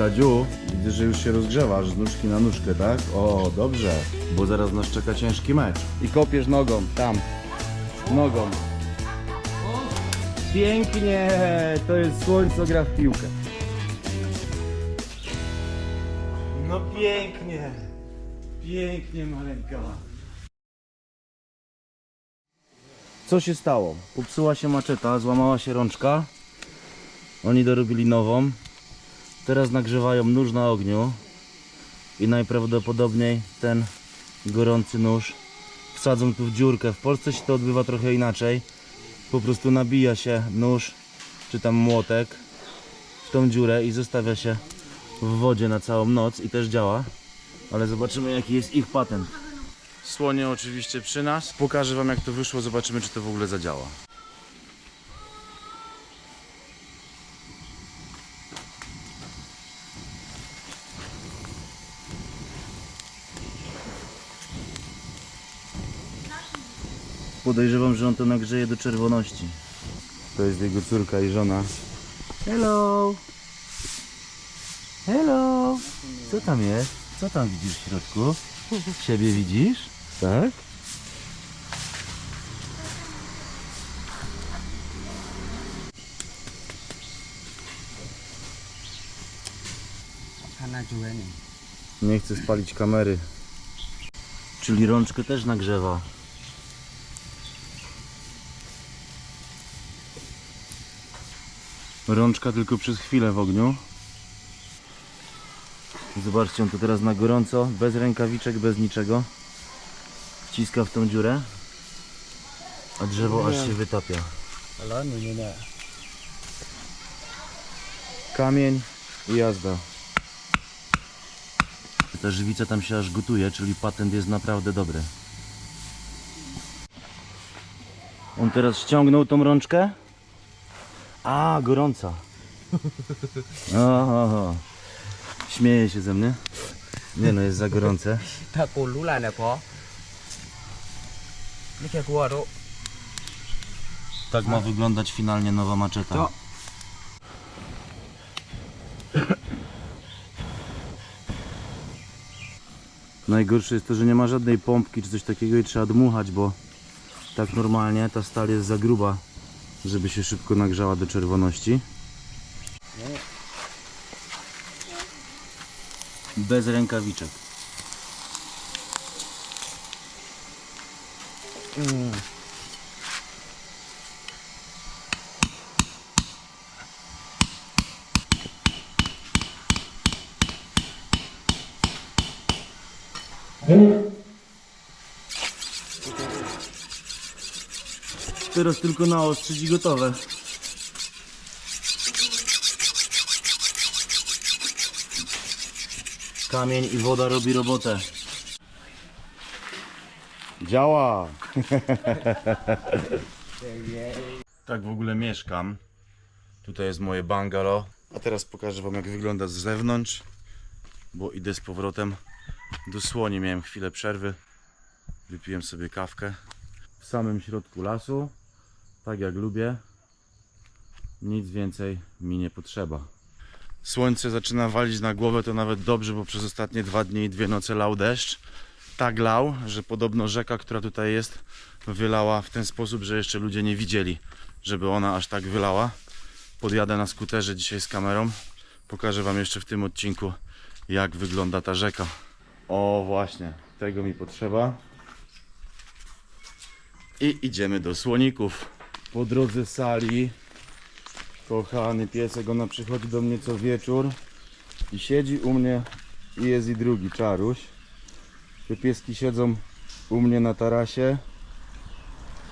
Tadziu, widzę, że już się rozgrzewasz z nóżki na nóżkę, tak? O, dobrze, bo zaraz nas czeka ciężki mecz. I kopiesz nogą, tam. Nogą. Pięknie! To jest słońce, gra w piłkę. No pięknie! Pięknie, maleńka. Co się stało? Popsuła się maczeta, złamała się rączka. Oni dorobili nową. Teraz nagrzewają nóż na ogniu. I najprawdopodobniej ten gorący nóż wsadzą tu w dziurkę. W Polsce się to odbywa trochę inaczej. Po prostu nabija się nóż czy tam młotek w tą dziurę i zostawia się w wodzie na całą noc i też działa. Ale zobaczymy jaki jest ich patent. Słonie oczywiście przy nas. Pokażę wam jak to wyszło, zobaczymy czy to w ogóle zadziała. Podejrzewam, że on to nagrzeje do czerwoności. To jest jego córka i żona. Hello! Hello! Co tam jest? Co tam widzisz w środku? Siebie widzisz? Tak? Nie chcę spalić kamery. Czyli rączkę też nagrzewa. Rączka tylko przez chwilę w ogniu. Zobaczcie, on to teraz na gorąco, bez rękawiczek, bez niczego. Wciska w tą dziurę, a drzewo aż się wytapia. Alo, ni ni nè. Kamień i jazda. Ta żywica tam się aż gotuje, czyli patent jest naprawdę dobry. On teraz ściągnął tą rączkę. A, gorąca. Oho. Śmieje się ze mnie. Nie no, jest za gorące. Ta có. Nó kia cua đó. Tak ma wyglądać finalnie nowa maczeta. To. Najgorsze jest to, że nie ma żadnej pompki czy coś takiego i trzeba dmuchać, bo tak normalnie ta stal jest za gruba, żeby się szybko nagrzała do czerwoności. Bez rękawiczek. Teraz tylko naostrzyć i gotowe. Kamień i woda robi robotę. Działa! tak w ogóle mieszkam. Tutaj jest moje bungalow. A teraz pokażę wam jak wygląda z zewnątrz. Bo idę z powrotem do słoni. Miałem chwilę przerwy. Wypiłem sobie kawkę w samym środku lasu, tak jak lubię. Nic więcej mi nie potrzeba. Słońce zaczyna walić na głowę, to nawet dobrze, bo przez ostatnie dwa dni i dwie noce lał deszcz. Tak lał, że podobno rzeka, która tutaj jest, wylała w ten sposób, że jeszcze ludzie nie widzieli, żeby ona aż tak wylała. Podjadę na skuterze dzisiaj z kamerą. Pokażę Wam jeszcze w tym odcinku, jak wygląda ta rzeka. O, właśnie, tego mi potrzeba i idziemy do słoników. Po drodze sali kochany piesek, ona przychodzi do mnie co wieczór i siedzi u mnie i jest i drugi czaruś. Te pieski siedzą u mnie na tarasie.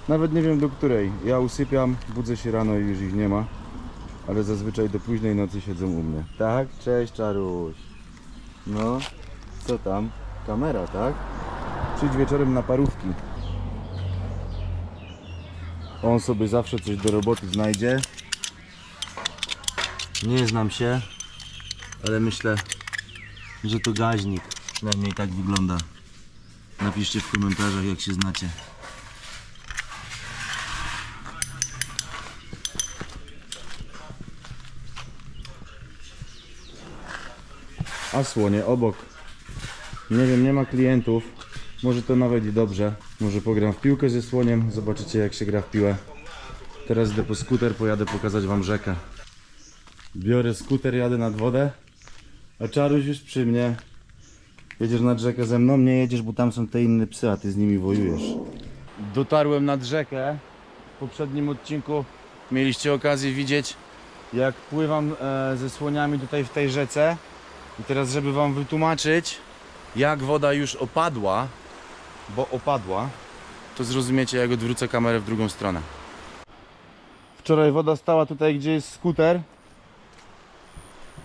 Nawet nie wiem do której. Ja usypiam, budzę się rano i już ich nie ma. Ale zazwyczaj do późnej nocy siedzą u mnie. Tak? Cześć czaruś. No, co tam? Kamera, tak? Przyjdź wieczorem na parówki. On sobie zawsze coś do roboty znajdzie. Nie znam się, ale myślę, że to gaźnik. Przynajmniej tak wygląda. Napiszcie w komentarzach, jak się znacie. a słonie obok. Nie wiem, nie ma klientów. Może to nawet i dobrze. Może pogram w piłkę ze słoniem, zobaczycie jak się gra w piłę. Teraz idę po skuter, pojadę pokazać wam rzekę. Biorę skuter, jadę nad wodę, a Czaruś już przy mnie. Jedziesz nad rzekę ze mną? Nie jedziesz, bo tam są te inne psy, a ty z nimi wojujesz. Dotarłem nad rzekę. W poprzednim odcinku mieliście okazję widzieć, jak pływam e, ze słoniami tutaj w tej rzece. I teraz, żeby wam wytłumaczyć, jak woda już opadła, bo opadła, to zrozumiecie, jak odwrócę kamerę w drugą stronę. Wczoraj woda stała tutaj, gdzie jest skuter,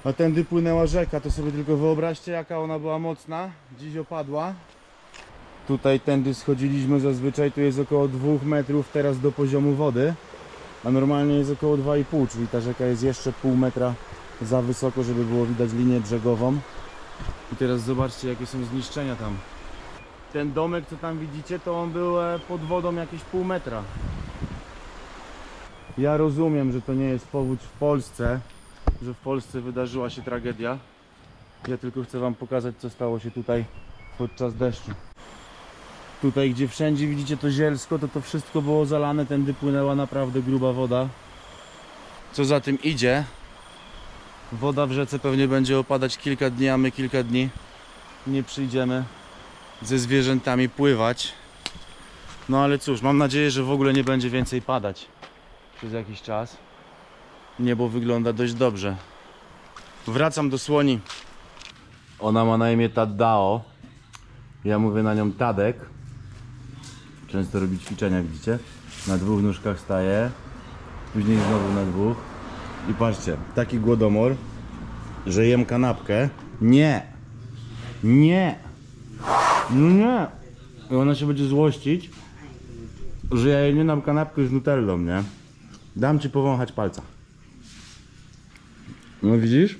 a tędy płynęła rzeka, to sobie tylko wyobraźcie jaka ona była mocna. Dziś opadła. Tutaj tędy schodziliśmy zazwyczaj, tu jest około 2 metrów teraz do poziomu wody, a normalnie jest około 2,5, czyli ta rzeka jest jeszcze pół metra za wysoko, żeby było widać linię brzegową. I teraz zobaczcie jakie są zniszczenia tam. Ten domek co tam widzicie, to on był e, pod wodą jakieś pół metra. Ja rozumiem, że to nie jest powódź w Polsce, że w Polsce wydarzyła się tragedia. Ja tylko chcę Wam pokazać, co stało się tutaj podczas deszczu. Tutaj, gdzie wszędzie widzicie to zielsko, to to wszystko było zalane, tędy płynęła naprawdę gruba woda. Co za tym idzie, woda w rzece pewnie będzie opadać kilka dni, a my kilka dni nie przyjdziemy ze zwierzętami pływać. No ale cóż, mam nadzieję, że w ogóle nie będzie więcej padać przez jakiś czas. Niebo wygląda dość dobrze. Wracam do słoni. Ona ma na imię Taddao. Ja mówię na nią Tadek. Często robi ćwiczenia, widzicie? Na dwóch nóżkach staje. Później znowu na dwóch. I patrzcie, taki głodomor, że jem kanapkę. Nie! Nie! No nie! I ona się będzie złościć, że ja jej nie dam kanapkę z nutellą, nie? Dam ci powąchać palca. No widzisz?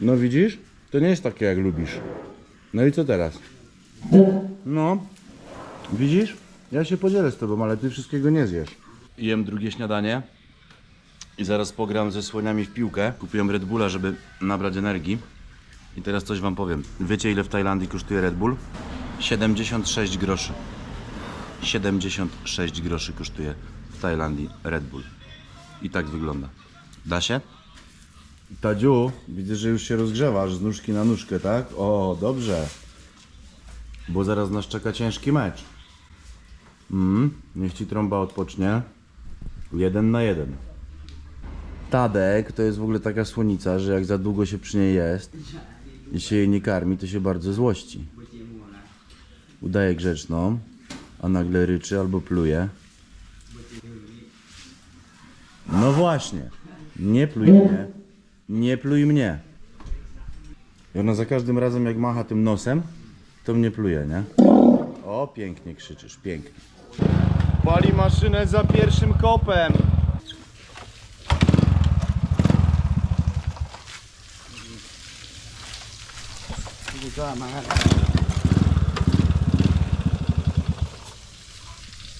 No widzisz? To nie jest takie jak lubisz. No i co teraz? No. Widzisz? Ja się podzielę z tobą, ale ty wszystkiego nie zjesz. Jem drugie śniadanie. I zaraz pogram ze słoniami w piłkę. Kupiłem Red Bulla, żeby nabrać energii. I teraz coś wam powiem. Wiecie ile w Tajlandii kosztuje Red Bull? 76 groszy. 76 groszy kosztuje w Tajlandii Red Bull. I tak wygląda. Da się? Tadziu, widzę, że już się rozgrzewasz z nóżki na nóżkę, tak? O, dobrze. Bo zaraz nas czeka ciężki mecz. Mm, niech ci trąba odpocznie. Jeden na jeden. Tadek to jest w ogóle taka słonica, że jak za długo się przy niej jest i się jej nie karmi, to się bardzo złości. Udaje grzeczną, a nagle ryczy albo pluje. No właśnie. Nie pluj mnie. Nie pluj mnie. I ona za każdym razem jak macha tym nosem, to mnie pluje, nie? O, pięknie krzyczysz, pięknie. Pali maszynę za pierwszym kopem.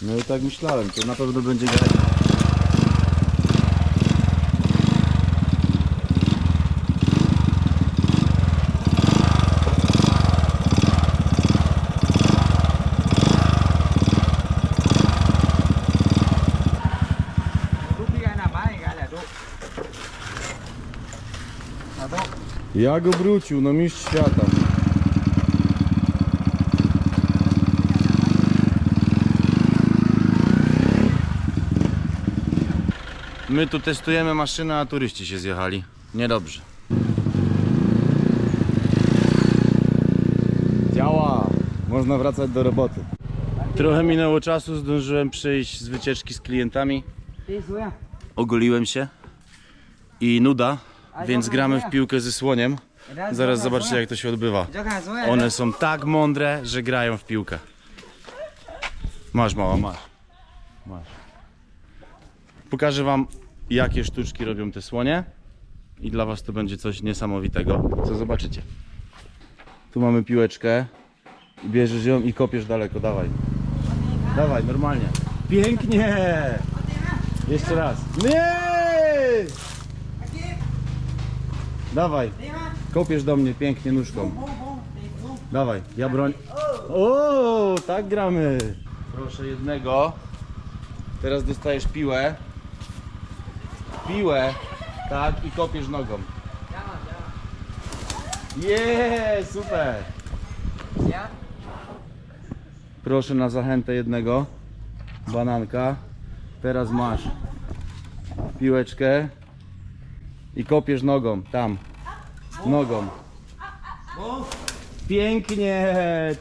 No i tak myślałem, to na pewno będzie grać. Jak obrócił, no mistrz świata. My tu testujemy maszynę, a turyści się zjechali. Niedobrze. Działa! Można wracać do roboty. Trochę minęło czasu, zdążyłem przyjść z wycieczki z klientami. Ogoliłem się i nuda, więc gramy w piłkę ze słoniem. Zaraz zobaczycie jak to się odbywa. One są tak mądre, że grają w piłkę. Masz mała, masz. Masz. Pokażę wam jakie sztuczki robią te słonie. I dla was to będzie coś niesamowitego, co zobaczycie. Tu mamy piłeczkę. Bierzesz ją i kopiesz daleko, dawaj. Dawaj, normalnie. Pięknie! Jeszcze raz. Nie! Dawaj. Kopiesz do mnie pięknie nóżką. Dawaj, ja broń. O, tak gramy. Proszę jednego. Teraz dostajesz piłę. Piłę. Tak, i kopiesz nogą. Jeee, super. Ja? Proszę na zachętę jednego. Bananka. Teraz masz piłeczkę i kopiesz nogą, tam. Nogą. Pięknie!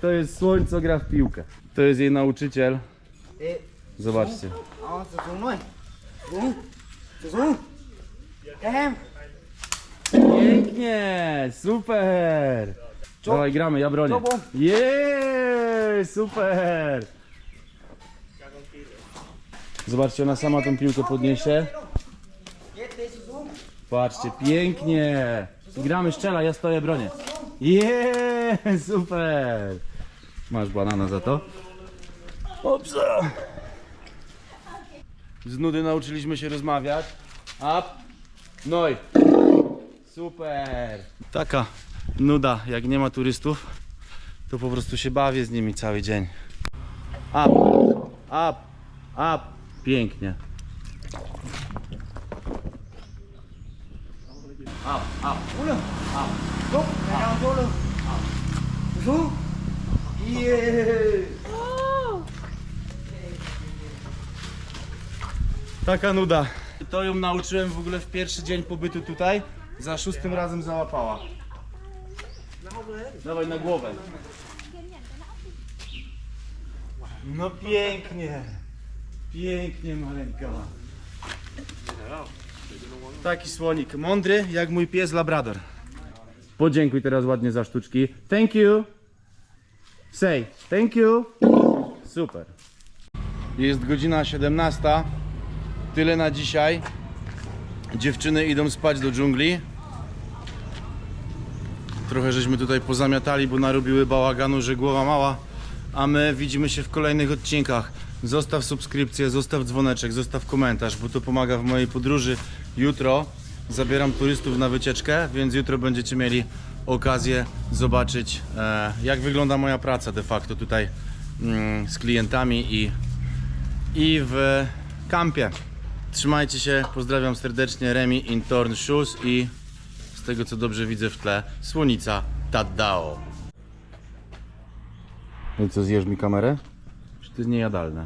To jest słońce gra w piłkę. To jest jej nauczyciel. Ê, Zobaczcie. Ờ, xuống xuống thôi Xuống Xuống xuống Em Pięknie! Super! Dawaj, gramy, ja bronię. Czubą. Jej, super! Zobaczcie, ona sama tą piłkę podniesie. Patrzcie, pięknie! Gramy szczela, ja stoję, bronię. Jeee, super! Masz banana za to? Opsa! Z nudy nauczyliśmy się rozmawiać. Up. No i. Super! Taka nuda, jak nie ma turystów, to po prostu się bawię z nimi cały dzień. Up, up, up. Pięknie. Up, up. Xuống luôn Xuống Cái đầu Taka nuda. To ją nauczyłem w ogóle w pierwszy dzień pobytu tutaj. Za szóstym razem załapała. Dawaj na głowę. No pięknie. Pięknie maleńka. Taki słonik. Mądry jak mój pies Labrador. Podziękuj teraz ładnie za sztuczki. Thank you. Say thank you. Super. Jest godzina 17. Tyle na dzisiaj. Dziewczyny idą spać do dżungli. Trochę żeśmy tutaj pozamiatali, bo narobiły bałaganu, że głowa mała. A my widzimy się w kolejnych odcinkach. Zostaw subskrypcję, zostaw dzwoneczek, zostaw komentarz, bo to pomaga w mojej podróży. Jutro zabieram turystów na wycieczkę, więc jutro będziecie mieli okazję zobaczyć, e, jak wygląda moja praca de facto tutaj mm, z klientami i i w kampie. Trzymajcie się, pozdrawiam serdecznie Remi in Torn Shoes i z tego co dobrze widzę w tle, słonica Taddao. No i co, zjesz mi kamerę? Czy to jest niejadalne?